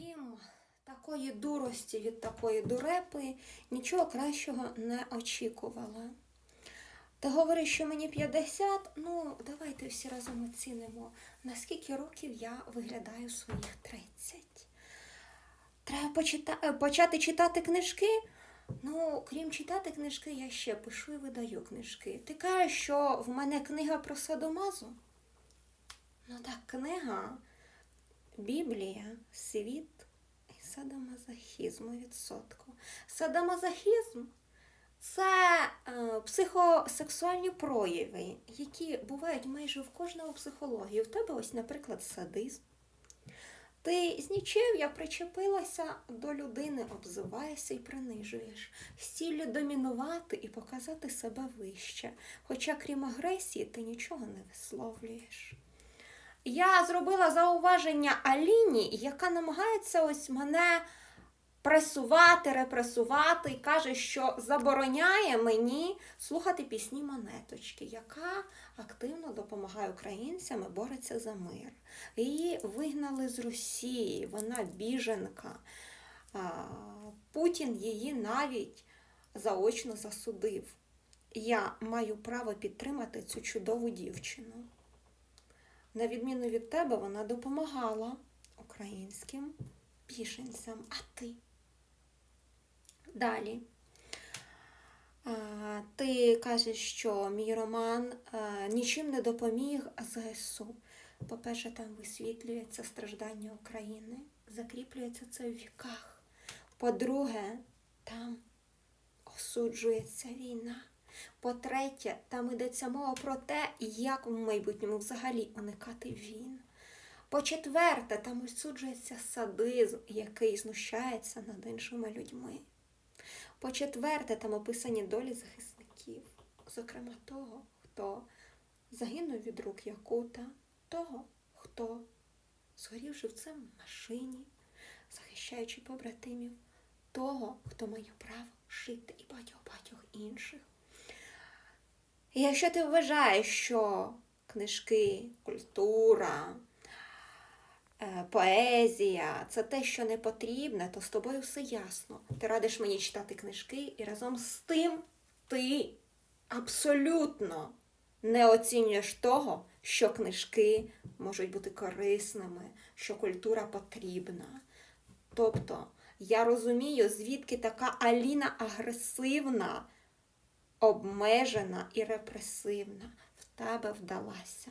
Крім такої дурості від такої дурепи, нічого кращого не очікувала. Ти говориш, що мені 50, ну давайте всі разом оцінимо, наскільки років я виглядаю своїх 30. Треба почита... е, почати читати книжки. Ну, крім читати книжки, я ще пишу і видаю книжки. Ти кажеш, що в мене книга про садомазу? Ну так, книга, Біблія, світ і садомазохізм відсотку. Садомазохізм це е, психосексуальні прояви, які бувають майже в кожного психології. В тебе ось, наприклад, садизм. Ти з нічев'я причепилася до людини, обзиваєшся і принижуєш, з ціллю домінувати і показати себе вище. Хоча, крім агресії, ти нічого не висловлюєш. Я зробила зауваження Аліні, яка намагається ось мене пресувати, репресувати і каже, що забороняє мені слухати пісні монеточки, яка активно допомагає українцям і бореться за мир. Її вигнали з Росії, вона біженка. Путін її навіть заочно засудив. Я маю право підтримати цю чудову дівчину. На відміну від тебе, вона допомагала українським біженцям. А ти? Далі. Ти кажеш, що мій роман нічим не допоміг ЗСУ. По-перше, там висвітлюється страждання України, закріплюється це в віках. По-друге, там осуджується війна. По-третє, там йдеться мова про те, як в майбутньому взагалі уникати війн. По-четверте, там осуджується садизм, який знущається над іншими людьми. По-четверте, там описані долі захисників, зокрема того, хто загинув від рук Якута, того, хто згорів живцем в машині, захищаючи побратимів, того, хто має право жити і багатьох-багатьох інших. І якщо ти вважаєш, що книжки, культура, е, поезія це те, що не потрібне, то з тобою все ясно. Ти радиш мені читати книжки, і разом з тим ти абсолютно не оцінюєш того, що книжки можуть бути корисними, що культура потрібна. Тобто, я розумію, звідки така Аліна агресивна, обмежена і репресивна в тебе вдалася.